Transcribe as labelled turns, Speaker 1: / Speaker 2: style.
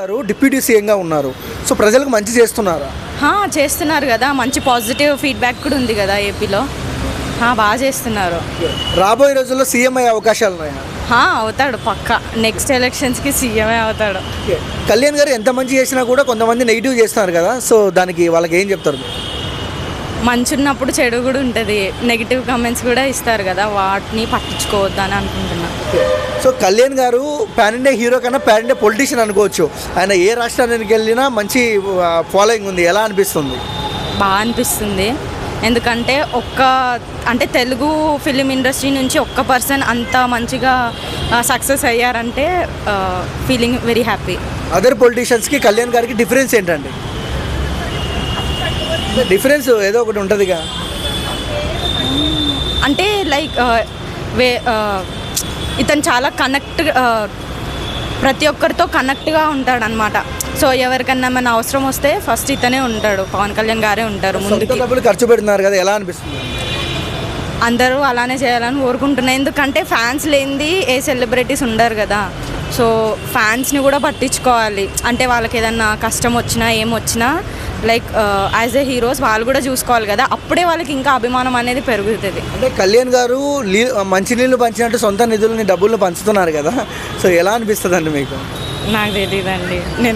Speaker 1: గారు డిప్యూటీ సీఎంగా ఉన్నారు. సో ప్రజలకు మంచి చేస్తున్నారా?
Speaker 2: హా, చేస్తున్నారు కదా. మంచి పాజిటివ్ ఫీడ్బ్యాక్ కూడా ఉంది కదా ఏపీలో. బాగా చేస్తున్నారు.
Speaker 1: రాబోయే రోజుల్లో సీఎం అయ్యే అవకాశాలు ఉన్నాయా?
Speaker 2: అవుతాడు పక్క. నెక్స్ట్ ఎలక్షన్స్కి సీఎమే అవుతాడు.
Speaker 1: కళ్యాణ్ గారు ఎంత మంచి చేసినా కూడా కొంతమంది నెగిటివ్ చేస్తున్నారు కదా. సో దానికి వాళ్ళకి ఏం చెప్తారు?
Speaker 2: మంచి ఉన్నప్పుడు చెడు కూడా ఉంటుంది. నెగిటివ్ కామెంట్స్ కూడా ఇస్తారు కదా వాటిని పట్టించుకోవద్దు అని అనుకుంటున్నా.
Speaker 1: So Kalyan garu pan India hero కన్నా పాన్ ఇండియా పొలిటీషియన్ అనుకోవచ్చు. ఆయన ఏ రాష్ట్రానికి వెళ్ళినా మంచి ఫాలోయింగ్ ఉంది. ఎలా అనిపిస్తుంది?
Speaker 2: బాగా అనిపిస్తుంది. ఎందుకంటే ఒక్క అంటే తెలుగు ఫిలిం ఇండస్ట్రీ నుంచి ఒక్క పర్సన్ అంత మంచిగా సక్సెస్ అయ్యారంటే ఫీలింగ్ వెరీ హ్యాపీ
Speaker 1: అదర్ పొలిటీషియన్స్కి కళ్యాణ్ గారికి డిఫరెన్స్ ఏంటండి? డిఫరెన్స్ ఏదో ఒకటి ఉంటుందిగా.
Speaker 2: అంటే లైక్ వే ఇతను చాలా కనెక్ట్ ప్రతి ఒక్కరితో కనెక్ట్గా ఉంటాడు అనమాట సో ఎవరికన్నా మన అవసరం వస్తే ఫస్ట్ ఇతనే ఉంటాడు. పవన్ కళ్యాణ్ గారే ఉంటారు ముందుకి.
Speaker 1: డబ్బులు ఖర్చు పెడుతున్నారు కదా ఎలా అనిపిస్తుంది?
Speaker 2: అందరూ అలానే చేయాలని కోరుకుంటున్నాను ఎందుకంటే ఫ్యాన్స్ లేనిది ఏ సెలబ్రిటీస్ ఉండరు కదా. సో ఫ్యాన్స్ని కూడా పట్టించుకోవాలి. అంటే వాళ్ళకి ఏదన్నా కష్టం వచ్చినా ఏమొచ్చినా లైక్ యాజ్ ఎ హీరోస్ వాళ్ళు కూడా చూసుకోవాలి కదా. అప్పుడే వాళ్ళకి ఇంకా అభిమానం అనేది పెరుగుతుంది.
Speaker 1: అంటే కళ్యాణ్ గారు నీ మంచినీళ్ళు పంచినట్టు సొంత నిధులని డబ్బులు పంచుతున్నారు కదా. సో ఎలా అనిపిస్తుంది అండి మీకు?
Speaker 2: నాకు తెలియదండి నేను